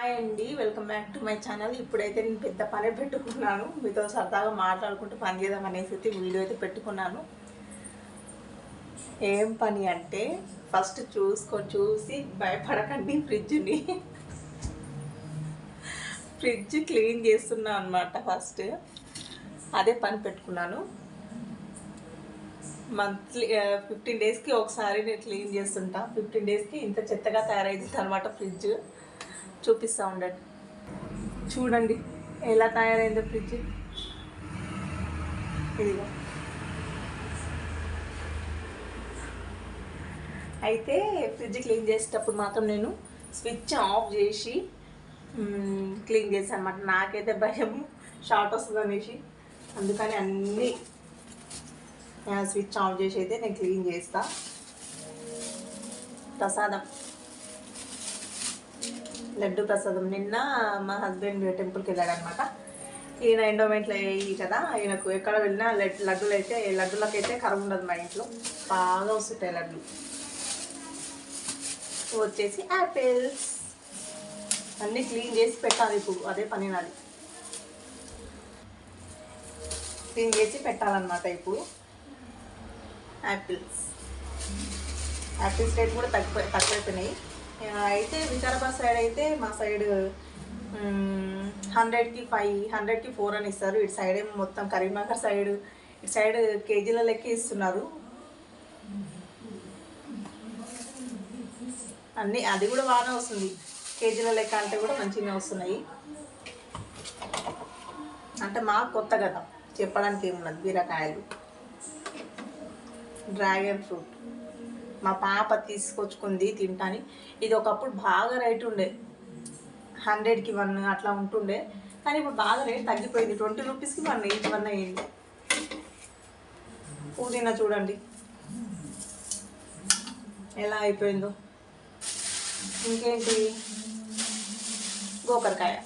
Hi అండి welcome back to my channel. ఇప్పుడైతే నేను పెద్ద పని పెట్టుకున్నాను మీతో సరదాగా మాట్లాడుకుంటూ పని చేద్దాం అనేసి అయితే వీడియో అయితే పెట్టుకున్నాను. ఏం పని అంటే ఫస్ట్ చూసుకో చూసి భయపడకండి ఫ్రిడ్జ్ని. ఫ్రిడ్జ్ క్లీన్ చేస్తున్నా అనమాట ఫస్ట్. అదే పని పెట్టుకున్నాను. మంత్లీ ఫిఫ్టీన్ డేస్కి ఒకసారి నేను క్లీన్ చేస్తుంటా. ఫిఫ్టీన్ డేస్కి ఇంత చెత్తగా తయారైంది అనమాట ఫ్రిడ్జ్. చూపిస్తూ ఉండండి. చూడండి ఎలా తయారైందో ఫ్రిడ్జ్. ఇదిగో. అయితే ఫ్రిడ్జ్ క్లీన్ చేసేటప్పుడు మాత్రం నేను స్విచ్ ఆఫ్ చేసి క్లీన్ చేశాను అనమాట నాకైతే భయం షార్ట్ వస్తుంది అనేసి. అందుకని అన్నీ స్విచ్ ఆఫ్ చేసి అయితే నేను క్లీన్ చేస్తా. ప్రసాదం. లడ్డు ప్రసాదం. నిన్న మా హస్బెండ్ టెంపుల్కి వెళ్ళాడు అనమాట ఈయన ఎండోమెంట్లో అయ్యి కదా ఈయనకు ఎక్కడ వెళ్ళినా లడ్- లడ్డులు అయితే లడ్డులకైతే కరువు ఉండదు మా ఇంట్లో. బాగా వస్తుంటాయి లడ్డు. వచ్చేసి యాపిల్స్ అన్నీ క్లీన్ చేసి పెట్టాలి ఇప్పుడు. అదే పని నాది. క్లీన్ చేసి పెట్టాలన్నమాట ఇప్పుడు. యాపిల్స్ యాపిల్స్ రేట్ కూడా తక్కువ తక్కువైపోయినాయి. అయితే వికారాబాద్ సైడ్ అయితే మా సైడ్ హండ్రెడ్కి ఫైవ్ హండ్రెడ్కి ఫోర్ అని ఇస్తారు. ఇటు సైడ్ ఏమో మొత్తం కరీంనగర్ సైడ్ ఇటు సైడ్ కేజీల లెక్క ఇస్తున్నారు. అన్నీ అది కూడా బాగానే వస్తుంది. కేజీల లెక్క అంటే కూడా మంచిగా వస్తున్నాయి. అంటే మాకు కొత్త కదా చెప్పడానికి ఏమున్నది బీరకాయలు. Dragon fruit. మా పాప తీసుకొచ్చుకుంది తింటాని. ఇది ఒకప్పుడు బాగా రేట్ ఉండే. హండ్రెడ్కి వన్ అట్లా ఉంటుండే. కానీ ఇప్పుడు బాగా రేట్ తగ్గిపోయింది. ట్వంటీ రూపీస్కి వన్ ఎయిట్ వన్ అయ్యింది. పుదీనా చూడండి. ఎలా అయిపోయిందో. ఇంకేంటి? గోకరకాయ.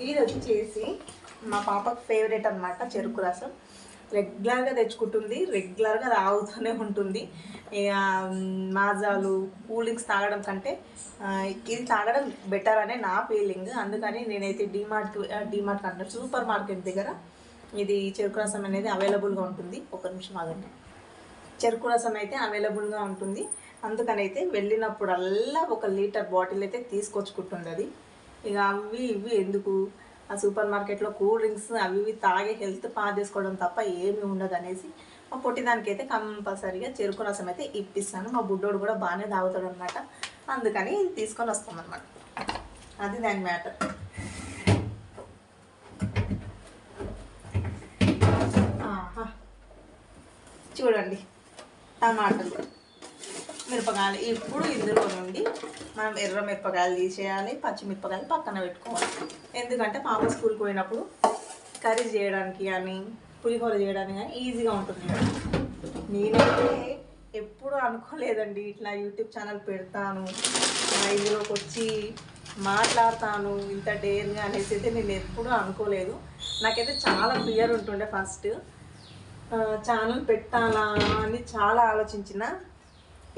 ఇది వచ్చేసి మా పాపకు ఫేవరెట్ అన్నమాట చెరుకు రసం. రెగ్యులర్గా తెచ్చుకుంటుంది రెగ్యులర్గా తాగుతూనే ఉంటుంది. ఇక మాజాలు కూల్ డ్రింక్స్ తాగడం కంటే ఇది తాగడం బెటర్ అనే నా ఫీలింగ్. అందుకని నేనైతే డీమార్ట్ డీమార్ట్ అంటే సూపర్ మార్కెట్ దగ్గర ఇది చెరుకు రసం అనేది అవైలబుల్గా ఉంటుంది. ఒక నిమిషం ఆగండి. చెరుకు రసం అయితే అవైలబుల్గా ఉంటుంది. అందుకని అయితే వెళ్ళినప్పుడల్లా ఒక లీటర్ బాటిల్ అయితే తీసుకొచ్చుకుంటుంది అది. ఇక అవి ఇవి ఎందుకు? ఆ సూపర్ మార్కెట్లో కూల్ డ్రింక్స్ అవి ఇవి తాగి హెల్త్ పాడు చేసుకోవడం తప్ప ఏమీ ఉండదు అనేసి మా పొట్టిదానికి అయితే కంపల్సరీగా చెరుకు రసం అయితే ఇప్పిస్తాను. మా బుడ్డోడు కూడా బాగానే తాగుతాడు అనమాట అందుకని తీసుకొని వస్తాం అనమాట అది దాని మ్యాటర్. చూడండి. టమాటాలు మిరపకాయలు. ఇప్పుడు ఇందులో నుండి మనం ఎర్ర మిరపకాయలు తీసేయాలి పచ్చిమిరపకాయలు పక్కన పెట్టుకోవాలి. ఎందుకంటే పాప స్కూల్కి పోయినప్పుడు కర్రీ చేయడానికి కానీ పులిహోర చేయడానికి కానీ ఈజీగా ఉంటుంది నేనైతే ఎప్పుడు అనుకోలేదండి ఇట్లా యూట్యూబ్ ఛానల్ పెడతాను ఇందులోకి వచ్చి మాట్లాడతాను ఇంత డేర్గా అనేసి అయితే నేను ఎప్పుడూ అనుకోలేదు. నాకైతే చాలా క్లియర్ ఉంటుండే ఫస్ట్. ఛానల్ పెట్టాలా అని చాలా ఆలోచించిన.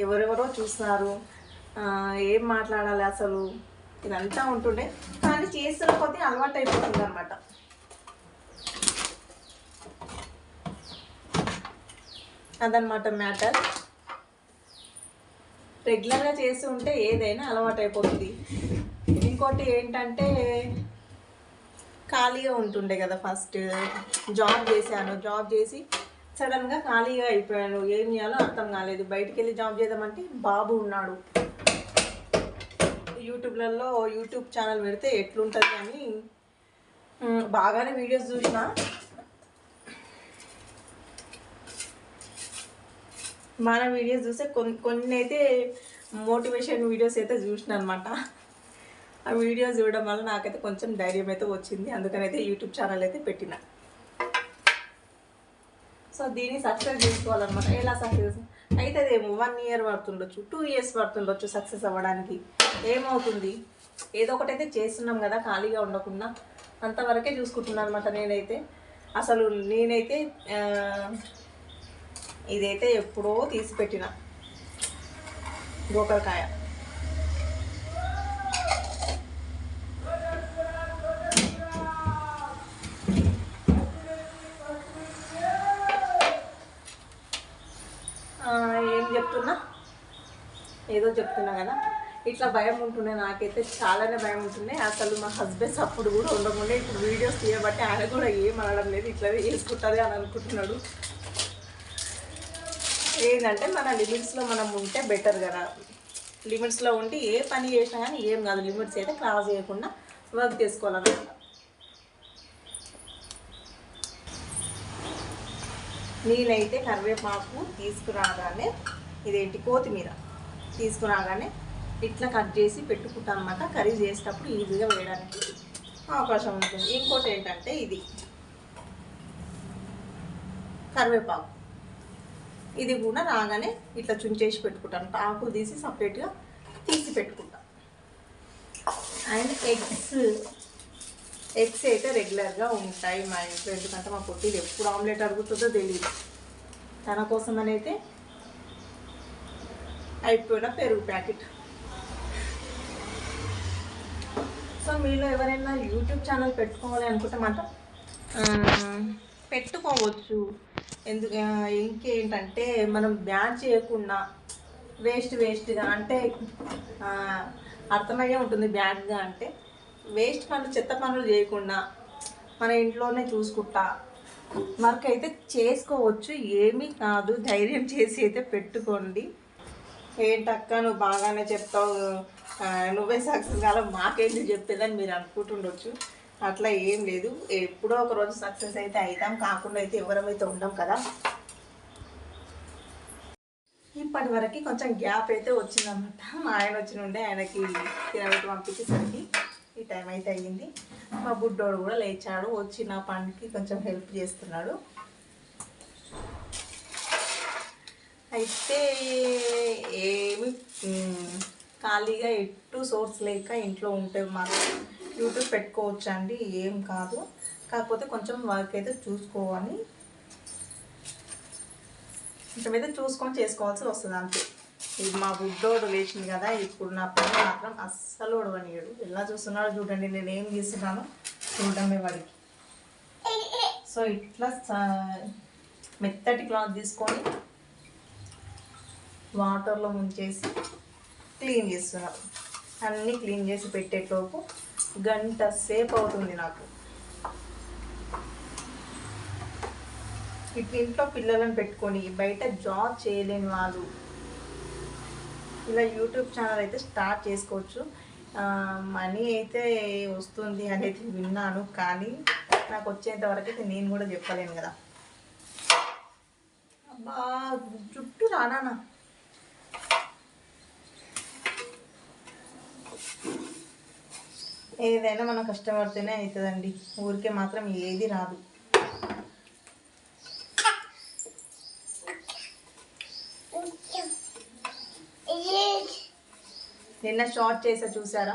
ఎవరెవరో చూస్తున్నారు ఏం మాట్లాడాలి అసలు? ఇదంతా ఉంటుండే. కానీ చేస్తున్న కొద్దీ అలవాటు అయిపోతుంది అనమాట అదనమాట మ్యాటర్. రెగ్యులర్గా చేస్తూ ఉంటే ఏదైనా అలవాటు అయిపోతుంది ఇంకోటి ఏంటంటే ఖాళీగా ఉంటుండే కదా ఫస్ట్. జాబ్ చేశాను. జాబ్ చేసి సడన్గా ఖాళీగా అయిపోయాను. ఏం చేయాలో అర్థం కాలేదు. బయటికి వెళ్ళి జాబ్ చేద్దామంటే బాబు ఉన్నాడు. యూట్యూబ్లలో యూట్యూబ్ ఛానల్ పెడితే ఎట్లుంటుంది అని బాగానే వీడియోస్ చూసిన. మన వీడియోస్ చూస్తే కొన్ని కొన్ని అయితే మోటివేషన్ వీడియోస్ అయితే చూసిన అనమాట ఆ వీడియోస్ చూడడం వల్ల నాకైతే కొంచెం ధైర్యం అయితే వచ్చింది. అందుకనైతే యూట్యూబ్ ఛానల్ అయితే పెట్టిన. సో దీన్ని సక్సెస్ చేసుకోవాలన్నమాట. ఎలా సక్సెస్ అయితే అదేమో వన్ ఇయర్ పడుతుండొచ్చు టూ ఇయర్స్ పడుతుండొచ్చు సక్సెస్ అవ్వడానికి. ఏమవుతుంది? ఏదో ఒకటైతే చేస్తున్నాం కదా ఖాళీగా ఉండకుండా అంతవరకే చూసుకుంటున్నాను అనమాట నేనైతే. అసలు నేనైతే ఇదైతే ఎప్పుడో తీసి పెట్టిన గోకరకాయ ఏదో చెప్తున్నా కదా ఇట్లా భయం ఉంటుండే నాకైతే చాలానే భయం ఉంటుండే. అసలు మా హస్బెండ్స్ అప్పుడు కూడా ఉండకుండా ఇప్పుడు వీడియోస్ తీయబట్టి ఆయన కూడా ఏం అనడం లేదు ఇట్లా వేసుకుంటుంది అని అనుకుంటున్నాడు. ఏంటంటే మన లిమిట్స్లో మనం ఉంటే బెటర్ కదా. లిమిట్స్లో ఉంటే ఏ పని చేసినా కానీ ఏం కాదు లిమిట్స్ అయితే క్రాస్ చేయకుండా వర్క్ చేసుకోవాలన్నమాట. నేనైతే కరివేపాకు తీసుకురాగానే ఇదేంటి కొత్తిమీర. తీసుకురాగానే ఇట్లా కట్ చేసి పెట్టుకుంటాను అనమాట కర్రీ చేసేటప్పుడు ఈజీగా వేయడానికి అవకాశం ఉంటుంది. ఇంకోటి ఏంటంటే ఇది. కరివేపాకు. ఇది కూడా రాగానే ఇట్లా చుంచేసి పెట్టుకుంటాను. ఆకులు తీసి సపరేట్గా తీసి పెట్టుకుంటాను అండ్ ఎగ్స్. ఎగ్స్ అయితే రెగ్యులర్గా ఉంటాయి మా ఇంట్లో. ఎందుకంటే మా పొట్టిది ఎప్పుడు ఆమ్లెట్ అడుగుతుందో తెలియదు తన కోసం అయితే అయిపోయిన పెరుగు ప్యాకెట్. సో మీలో ఎవరైనా యూట్యూబ్ ఛానల్ పెట్టుకోవాలి అనుకుంటే మాత్రం పెట్టుకోవచ్చు. ఎందుకు ఇంకేంటంటే మనం బ్యాన్ చేయకుండా వేస్ట్ వేస్ట్గా అంటే అర్థమయ్యే ఉంటుంది బ్యాడ్గా అంటే వేస్ట్ పనులు చెత్త పనులు చేయకుండా మన ఇంట్లోనే చూసుకుంటా వర్క్ అయితే చేసుకోవచ్చు. ఏమీ కాదు ధైర్యం చేసి అయితే పెట్టుకోండి. ఏంటక్క నువ్వు బాగానే చెప్తావు. నువ్వే సక్సెస్ కాల మాకేంటి చెప్పేదని మీరు అనుకుంటుండొచ్చు. అట్లా ఏం లేదు. ఎప్పుడో ఒక రోజు సక్సెస్ అయితే అవుతాం కాకుండా అయితే ఎవరమైతే ఉండం కదా. ఇప్పటి వరకు కొంచెం గ్యాప్ అయితే వచ్చిందన్నమాట. మా ఆయన వచ్చి నుండే ఆయనకి తినబెట్టి పంపించేసరికి ఈ టైం అయితే అయ్యింది. మా బుడ్డోడు కూడా లేచాడు. వచ్చి నా పనికి కొంచెం హెల్ప్ చేస్తున్నాడు. అయితే ఏమి ఖాళీగా ఎటు సోర్స్ లేక ఇంట్లో ఉంటే మాత్రం యూట్యూబ్ పెట్టుకోవచ్చు అండి ఏం కాదు. కాకపోతే కొంచెం వర్క్ అయితే చూసుకోవాలి. కొంచెం అయితే చూసుకొని చేసుకోవాల్సి వస్తుంది అంతే. ఇది మా బుడ్డోడు లేచింది కదా ఇప్పుడు నా పని మాత్రం అస్సలు ఉడవనియడు ఎలా చూస్తున్నాడో చూడండి నేను ఏం తీస్తున్నాను చూడడమే వాడికి. సో ఇట్లా మెత్తటి క్లాత్ తీసుకొని వాటర్లో ముంచేసి క్లీన్ చేస్తున్నారు అన్నీ క్లీన్ చేసి పెట్టేలోపు గంట సేపు అవుతుంది నాకు. ఇప్పుడు ఇంట్లో పిల్లలను పెట్టుకొని బయట జాబ్ చేయలేని వాళ్ళు. ఇలా యూట్యూబ్ ఛానల్ అయితే స్టార్ట్ చేసుకోవచ్చు. మనీ అయితే వస్తుంది అనేది విన్నాను కానీ నాకు వచ్చేంత వరకు అయితే నేను కూడా చెప్పలేను కదా. అబ్బా చుట్టూ రానా ఏదైనా మనం కష్టపడితేనే అవుతుందండి ఊరికే మాత్రం ఏది రాదు. నిన్న షార్ట్ చేసా చూసారా?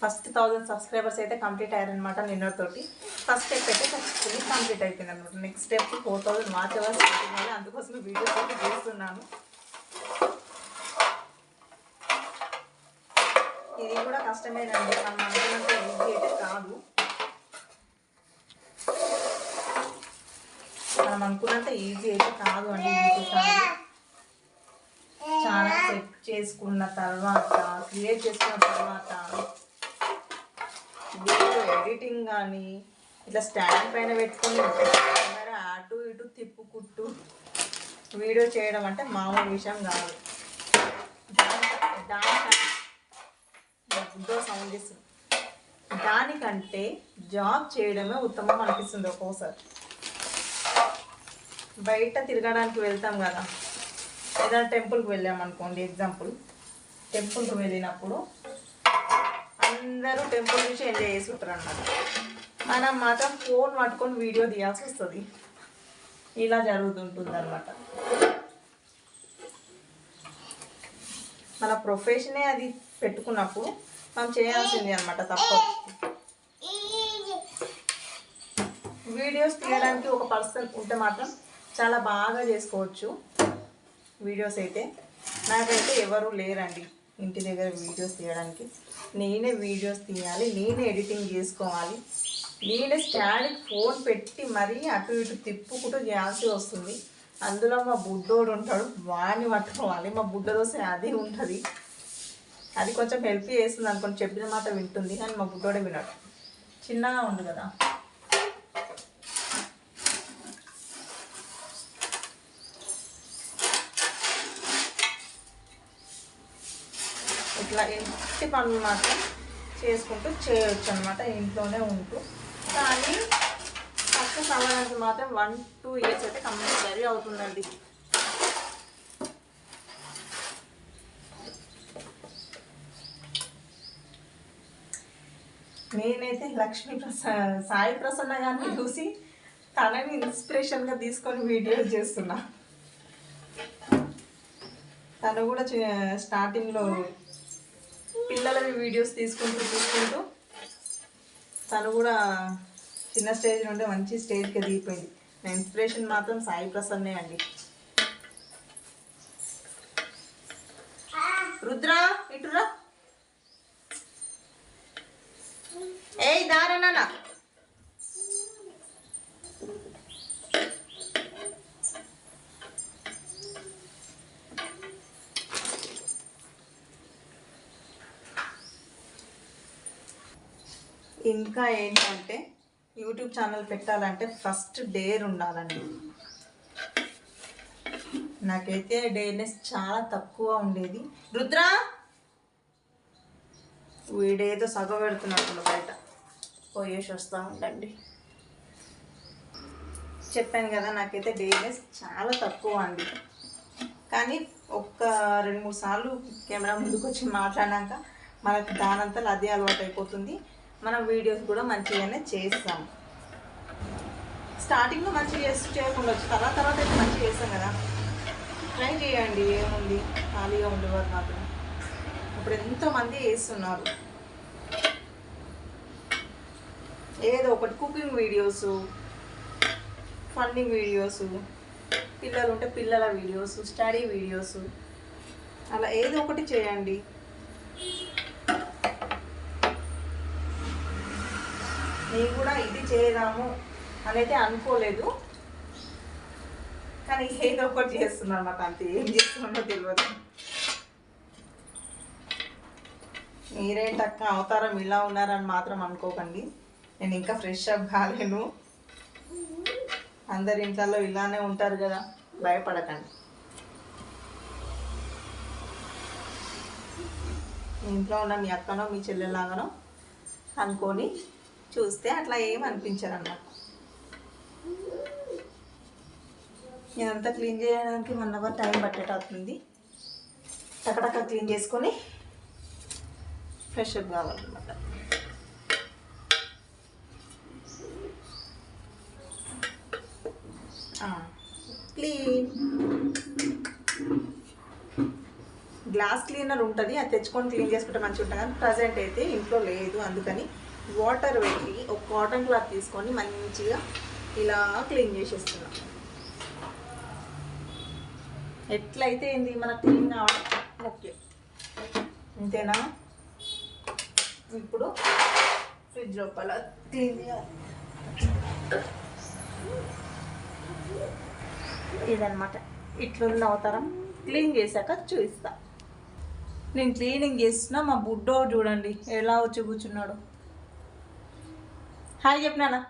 ఫస్ట్ థౌజండ్ సబ్స్క్రైబర్స్ అయితే కంప్లీట్ అయ్యారనమాట నిన్నటితోటి. ఫస్ట్ స్టెప్ అయితే సక్సెస్ఫుల్లీ కంప్లీట్ అయిపోయింది అనమాట next step four thousand watch hours అందుకోసం వీడియోస్ అయితే చేస్తున్నాను. ఇది కూడా కష్టమేనండి మనం అనుకున్నంత ఈజీ అయితే కాదు. మనం అనుకున్నంత ఈజీ అయితే కాదు అండి యూట్యూబ్ చాలా సెట్ చేసుకున్న తర్వాత క్రియేట్ చేసుకున్న తర్వాత వీడియో ఎడిటింగ్ కానీ ఇట్లా స్టాండ్ పైన పెట్టుకొని కెమెరా అటు ఇటు తిప్పుకుంటూ వీడియో చేయడం అంటే మామూలు విషయం కాదు. దాని- ఎంతో సౌండ్ చేస్తుంది దానికంటే జాబ్ చేయడమే ఉత్తమం అనిపిస్తుంది ఒక్కోసారి బయట తిరగడానికి వెళ్తాం కదా. ఏదైనా టెంపుల్కి వెళ్ళామనుకోండి ఎగ్జాంపుల్. టెంపుల్కి వెళ్ళినప్పుడు అందరూ టెంపుల్ నుంచి ఎంజాయ్ చేస్తుంటారు అన్నమాట. మనం మాత్రం ఫోన్ పట్టుకొని వీడియో తీయాల్సి వస్తుంది. ఇలా జరుగుతుంటుంది అనమాట మన ప్రొఫెషనే అది పెట్టుకున్నప్పుడు మనం చేయాల్సింది అనమాట తప్ప. వీడియోస్ తీయడానికి ఒక పర్సన్ ఉంటే మాత్రం చాలా బాగా చేసుకోవచ్చు వీడియోస్ అయితే. నాకైతే ఎవరు లేరండి ఇంటి దగ్గర వీడియోస్ తీయడానికి. నేనే వీడియోస్ తీయాలి నేనే ఎడిటింగ్ చేసుకోవాలి. నేనే స్టాండ్కి ఫోన్ పెట్టి మరీ అటు ఇటు తిప్పుకుంటూ చేయాల్సి వస్తుంది. అందులో మా బుడ్డోడు ఉంటాడు వాడిని పట్టుకోవాలి. మా బుడ్డ దోశ అది ఉంటుంది. అది కొంచెం హెల్ప్ చేస్తుంది అనుకోని చెప్పిన మాట వింటుంది కానీ మా బుడ్డోడే వినడు. చిన్నగా ఉంది కదా. ఇట్లా ఇంటి పనులు మాత్రం చేసుకుంటూ చేయొచ్చు అనమాట ఇంట్లోనే ఉంటూ. కానీ ఫస్ట్ సమయానికి మాత్రం వన్ టూ ఇయర్స్ అయితే కంపల్సరీ అవుతుందండి. నేనైతే లక్ష్మీ ప్రసన్న సాయి ప్రసన్న గారిని చూసి తనని ఇన్స్పిరేషన్గా తీసుకొని వీడియోస్ చేస్తున్నా. తను కూడా చే- స్టార్టింగ్లో పిల్లలవి వీడియోస్ తీసుకుంటూ తీసుకుంటూ తను కూడా చిన్న స్టేజ్ నుండి మంచి స్టేజ్కి ఎదిగిపోయింది నా ఇన్స్పిరేషన్ మాత్రం సాయి ప్రసన్నే అండి. రుద్ర ఇటురా ఏయ్ దారనా ఇంకా ఏంటంటే యూట్యూబ్ ఛానల్ పెట్టాలంటే ఫస్ట్ డేర్ ఉండాలండి. నాకైతే డేర్నెస్ చాలా తక్కువ ఉండేది. రుద్ర! వీడేదో సగ పెడుతున్నట్టు బయట. పోయేసి వస్తూ ఉండండి. చెప్పాను కదా నాకైతే డేర్నెస్ చాలా తక్కువ అండి. కానీ ఒక్క రెండు మూడు సార్లు కెమెరా ముందుకు వచ్చి మాట్లాడినాక మనకు దానంతా అదే అలవాటు అయిపోతుంది మనం వీడియోస్ కూడా మంచిగానే చేస్తాం. స్టార్టింగ్లో మంచిగా చేసి చేయకుండా వచ్చి తర్వాత తర్వాత అయితే మంచిగా చేస్తాం కదా. ట్రై చేయండి ఏముంది? ఖాళీగా ఉండేవారు మాత్రం. ఇప్పుడు ఎంతోమంది వేస్తున్నారు ఏదో ఒకటి కుకింగ్ వీడియోస్ ఫన్నీ వీడియోస్ పిల్లలు ఉంటే పిల్లల వీడియోస్ స్టడీ వీడియోస్ అలా ఏదో ఒకటి చేయండి. నేను కూడా ఇది చేద్దాము అనేది అనుకోలేదు. కానీ ఏదో ఒకటి చేస్తున్నాను నాకు అంతే. ఏం చేస్తున్నానో తెలియదు మీరేంటక్క అవతారం ఇలా ఉన్నారని మాత్రం అనుకోకండి. నేను ఇంకా ఫ్రెష్ అప్ కాలేను. అందరి ఇంట్లో ఇలానే ఉంటారు కదా భయపడకండి. ఇంట్లో ఉన్న మీ అక్కనో మీ చెల్లెలాగానో అనుకొని చూస్తే అట్లా ఏం అనిపించరు అన్నమాట నేనంతా క్లీన్ చేయడానికి వన్ అవర్ టైం పట్టేటవుతుంది టకటక క్లీన్ చేసుకొని ఫ్రెష్ అప్ కావాలన్నమాట. క్లీన్ గ్లాస్ క్లీనర్ ఉంటుంది అది తెచ్చుకొని క్లీన్ చేసుకుంటే మంచిగా ఉంటుంది. కానీ ప్రజెంట్ అయితే ఇంట్లో లేదు అందుకని వాటర్ పెట్టి ఒక కాటన్ క్లాత్ తీసుకొని మంచిగా ఇలా క్లీన్ చేసేస్తున్నాం. ఎట్లయితే ఏంది మనకు క్లీన్ కావడం ఓకే అంతేనా ఇప్పుడు ఫ్రిడ్జ్ లోపల క్లీన్ చేయాలి. ఇదనమాట ఇట్లున్న అవతారం క్లీన్ చేశాక చూపిస్తా. నేను క్లీనింగ్ చేస్తున్నా మా బుడ్డో చూడండి ఎలా వచ్చి కూర్చున్నాడు. హాయ్ చెప్పినానా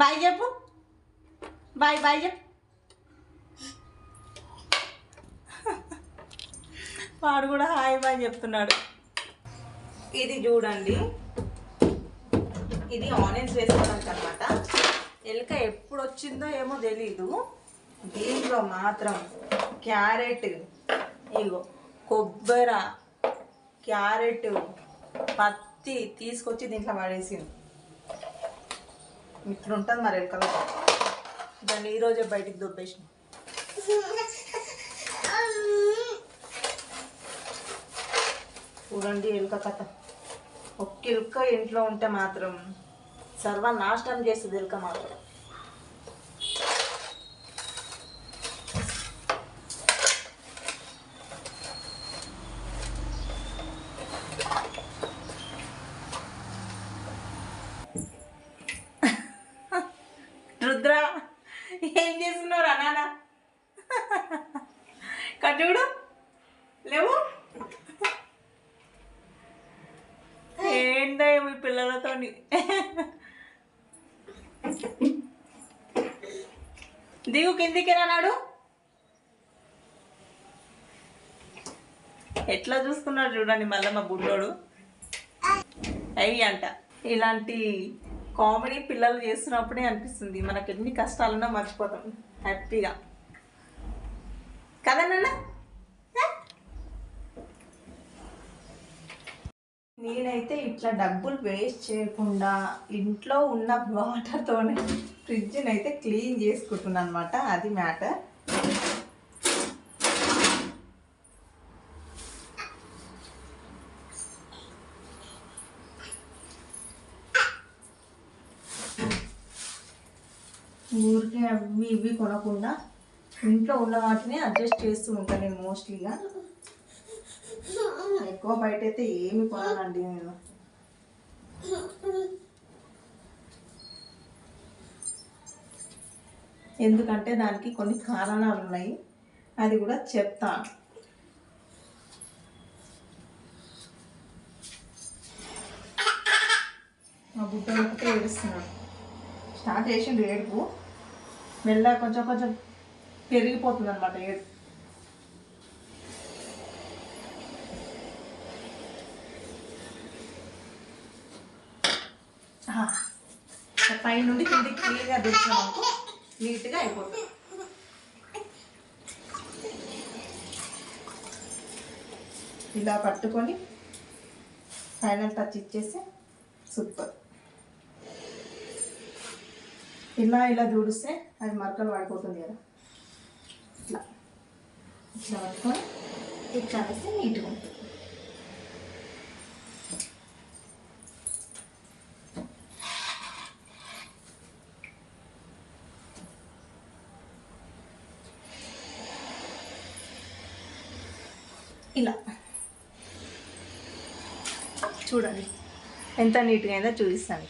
బాయ్ చెప్పు. బాయ్ బాయ్ చెప్పు. వాడు కూడా హాయ్ బాయ్ చెప్తున్నాడు. ఇది చూడండి. ఇది ఆనియన్స్ వేసుకోవడానికి అనమాట ఎలుక ఎప్పుడు వచ్చిందో ఏమో తెలీదు. దీంట్లో మాత్రం క్యారెట్ ఇగో కొబ్బరి క్యారెట్ పత్తి తీసుకొచ్చి దీంట్లో పడేసింది. ఇట్లుంటుంది మరి ఎలుకలో. దాన్ని ఈరోజే బయటికి దొబ్బేసిన. చూడండి ఎలుక కథ. ఒక్క ఎలుక ఇంట్లో ఉంటే మాత్రం సర్వనాశనం చేస్తుంది ఇల్క మాత్రం అది చూడు లేవు ఏందో మీ పిల్లలతోని దిగు కిందికి రానాడు ఎట్లా చూస్తున్నాడు చూడండి మళ్ళీ మా బుడ్డోడు. అయ్యి అంట. ఇలాంటి కామెడీ పిల్లలు చేస్తున్నప్పుడే అనిపిస్తుంది. మనకు ఎన్ని కష్టాలున్నా మర్చిపోతాం. హ్యాపీగా. కదా నేనైతే ఇట్లా డబ్బులు వేస్ట్ చేయకుండా ఇంట్లో ఉన్న వాటర్తోనే ఫ్రిడ్జ్ని అయితే క్లీన్ చేసుకుంటున్నాను అనమాట అది మ్యాటర్. ఊరికే అవి ఇవి కొనకుండా ఇంట్లో ఉన్న వాటిని అడ్జస్ట్ చేస్తూ ఉంటాను నేను మోస్ట్లీగా. ఎక్కువ బయట అయితే ఏమి కొనాలండి నేను? ఎందుకంటే దానికి కొన్ని కారణాలు ఉన్నాయి. అది కూడా చెప్తాను మా బుట్ట ఒకటే ఏడుస్తున్నాడు. స్టార్ట్ చేసిండు ఏడుపు. మెల్ల కొంచెం కొంచెం పెరిగిపోతుంది అనమాట ఏడుపు. పై నుండి కిందికి క్లీన్గా దించినామనుకో నీట్గా అయిపోతుంది. ఇలా పట్టుకొని ఫైనల్ టచ్ ఇచ్చేసి సూపర్. ఇలా ఇలా దూడిస్తే అది మరకలు పడిపోతుంది కదా. ఇట్లా ఇట్లా పట్టుకొని ఇట్లా వేస్తే నీట్గా ఉంటుంది. ఇలా. చూడండి. ఎంత నీట్గా అయిందో చూపిస్తాను.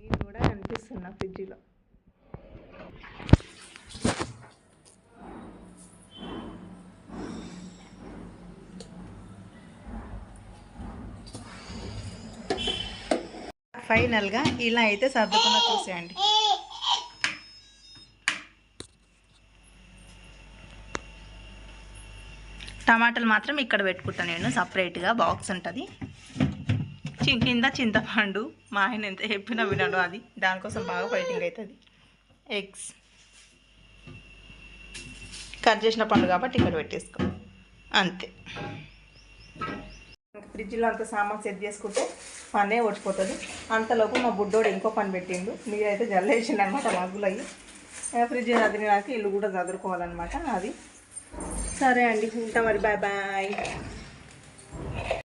నేను కూడా కనిపిస్తున్నా ఫ్రిడ్జ్లో. ఫైనల్గా ఇలా అయితే సర్దుకున్న చూసేయండి. టమాటాలు మాత్రం ఇక్కడ పెట్టుకుంటాను నేను సపరేట్గా బాక్స్ ఉంటుంది. కింద చింతపండు మా ఆయన ఎంత చెప్పినా వినడు అది. దానికోసం బాగా ఫైటింగ్ అవుతుంది ఎగ్స్ కట్ చేసిన పండు కాబట్టి ఇక్కడ పెట్టేసుకో. అంతే. ఫ్రిడ్జ్లో అంత సామాన్ సెట్ చేసుకుంటే పనే ఓడిపోతుంది అంతలోపు మా బుడ్డోడు ఇంకో పని పెట్టిండు. మీరైతే జల్లేసిండు అనమాట మగ్గులు అయ్యి ఫ్రిడ్జ్ చదివినాక ఇల్లు కూడా చదువుకోవాలన్నమాట అది. సరే అండి ఉంటా మరి బాయ్ బాయ్.